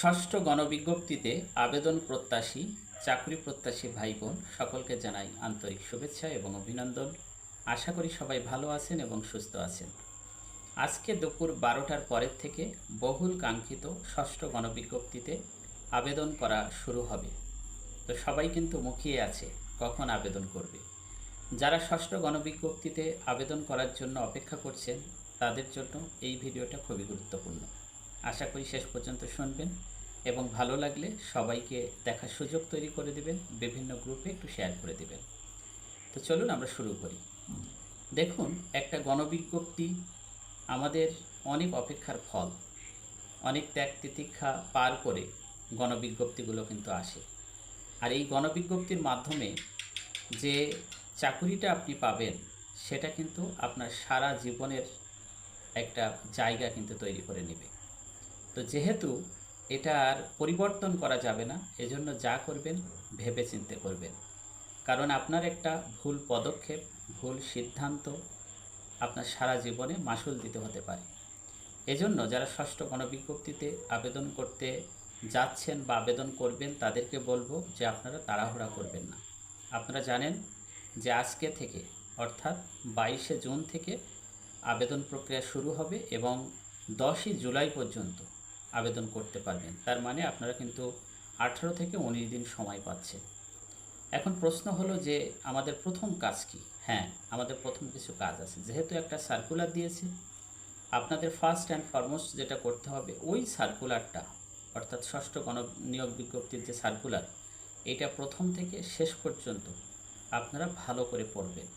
ষষ্ঠ গণবিজ্ঞপ্তিতে আবেদন প্রত্যাশী, চাকরি প্রত্যাশী ভাই বোন সকলকে জানাই আন্তরিক শুভেচ্ছা এবং অভিনন্দন। আশা করি সবাই ভালো আছেন এবং সুস্থ আছেন। আজকে দুপুর বারোটার পরের থেকে বহুল কাঙ্ক্ষিত ষষ্ঠ গণবিজ্ঞপ্তিতে আবেদন করা শুরু হবে। তো সবাই কিন্তু মুখিয়ে আছে, কখন আবেদন করবে। যারা ষষ্ঠ গণবিজ্ঞপ্তিতে আবেদন করার জন্য অপেক্ষা করছেন, তাদের জন্য এই ভিডিওটা খুবই গুরুত্বপূর্ণ। আশা করি শেষ পর্যন্ত শুনবেন এবং ভালো লাগলে সবাইকে দেখার সুযোগ তৈরি করে দিবেন, বিভিন্ন গ্রুপে একটু শেয়ার করে দিবেন। তো চলুন আমরা শুরু করি। দেখুন, একটা গণবিজ্ঞপ্তি আমাদের অনেক অপেক্ষার ফল। অনেক ত্যাগ তিতিক্ষা পার করে গণবিজ্ঞপ্তিগুলো কিন্তু আসে। আর এই গণবিজ্ঞপ্তির মাধ্যমে যে চাকুরিটা আপনি পাবেন, সেটা কিন্তু আপনার সারা জীবনের একটা জায়গা কিন্তু তৈরি করে নেবে। তো যেহেতু এটা আর পরিবর্তন করা যাবে না, এজন্য যা করবেন ভেবে চিন্তে করবেন। কারণ আপনার একটা ভুল পদক্ষেপ, ভুল সিদ্ধান্ত আপনার সারা জীবনে মাসুল দিতে হতে পারে। এজন্য যারা ষষ্ঠ গণবিজ্ঞপ্তিতে আবেদন করতে যাচ্ছেন বা আবেদন করবেন, তাদেরকে বলব যে আপনারা তাড়াহুড়া করবেন না। আপনারা জানেন যে আজকে থেকে, অর্থাৎ বাইশে জুন থেকে আবেদন প্রক্রিয়া শুরু হবে এবং দশই জুলাই পর্যন্ত আবেদন করতে পারবেন। তার মানে আপনারা কিন্তু আঠেরো থেকে উনিশ দিন সময় পাচ্ছেন এখন প্রশ্ন হলো যে আমাদের প্রথম কাজ কি? হ্যাঁ আমাদের প্রথম কিছু কাজ আছে। যেহেতু একটা সার্কুলার দিয়েছে, আপনাদের ফার্স্ট অ্যান্ড ফরমোস্ট যেটা করতে হবে, ওই সার্কুলারটা অর্থাৎ ষষ্ঠ গণ নিয়োগ বিজ্ঞপ্তির যে সার্কুলার এটা প্রথম থেকে শেষ পর্যন্ত আপনারা ভালো করে পড়বেন।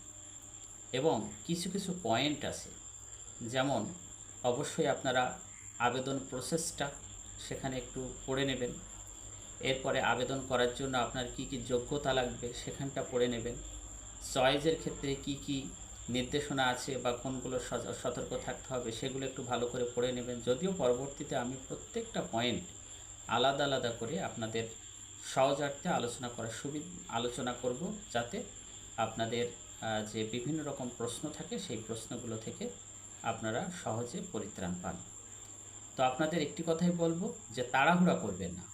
এবং কিছু কিছু পয়েন্ট আছে, যেমন অবশ্যই আপনারা আবেদন প্রসেসটা সেখানে একটু পড়ে নেবেন। এরপরে আবেদন করার জন্য আপনার কি কি যোগ্যতা লাগবে সেখানটা পড়ে নেবেন। চয়েজের ক্ষেত্রে কি কি নির্দেশনা আছে বা কোনগুলো সতর্ক থাকতে হবে সেগুলো একটু ভালো করে পড়ে নেবেন। যদিও পরবর্তীতে আমি প্রত্যেকটা পয়েন্ট আলাদা আলাদা করে আপনাদের সহজার্থে আলোচনা করার সুবিধা আলোচনা করব যাতে আপনাদের যে বিভিন্ন রকম প্রশ্ন থাকে সেই প্রশ্নগুলো থেকে আপনারা সহজে পরিত্রাণ পান। তো আপনাদের একটি কথাই বলব যে তাড়াহুড়া করবেন না।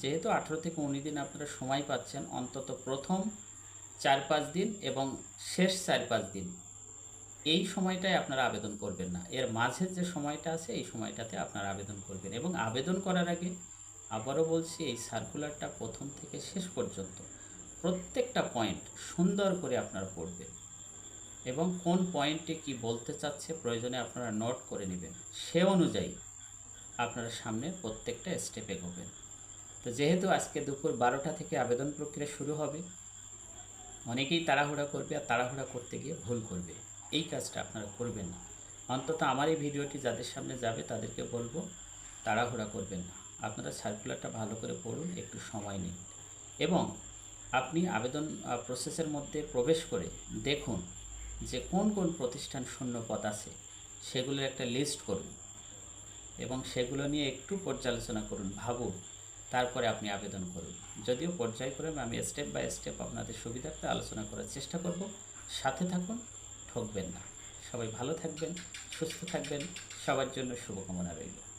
যেহেতু আঠেরো থেকে উনিশ দিন আপনারা সময় পাচ্ছেন, অন্তত প্রথম চার পাঁচ দিন এবং শেষ চার পাঁচ দিন। এই সময়টায় আপনারা আবেদন করবেন না। এর মাঝের যে সময়টা আছে, এই সময়টাতে আপনারা আবেদন করবেন এবং আবেদন করার আগে আবারও বলছি, এই সার্কুলারটা প্রথম থেকে শেষ পর্যন্ত প্রত্যেকটা পয়েন্ট সুন্দর করে আপনারা পড়বেন এবং কোন পয়েন্টে কি বলতে চাচ্ছে প্রয়োজনে আপনারা নোট করে নেবেন। সে অনুযায়ী আপনারা সামনে প্রত্যেকটা স্টেপে এগোবেন তো যেহেতু আজকে দুপুর বারোটা থেকে আবেদন প্রক্রিয়া শুরু হবে, অনেকেই তাড়াহুড়া করবে আর তাড়াহুড়া করতে গিয়ে ভুল করবে। এই কাজটা আপনারা করবেন না। অন্তত আমার এই ভিডিওটি যাদের সামনে যাবে তাদেরকে বলব, তাড়াহুড়া করবেন না। আপনারা সার্কুলারটা ভালো করে পড়ুন, একটু সময় নিন। এবং আপনি আবেদন প্রসেসের মধ্যে প্রবেশ করে দেখুন যে কোন কোন প্রতিষ্ঠান শূন্য পদ আছে, সেগুলোর একটা লিস্ট করুন। এবং সেগুলো নিয়ে একটু পর্যালোচনা করুন, ভাবুন। তারপরে আপনি আবেদন করুন। যদিও পর্যায়ক্রমে আমি স্টেপ বাই স্টেপ আপনাদের সুবিধার্থে আলোচনা করার চেষ্টা করব। সাথে থাকুন, ঠকবেন না। সবাই ভালো থাকবেন, সুস্থ থাকবেন। সবার জন্য শুভকামনা রইল।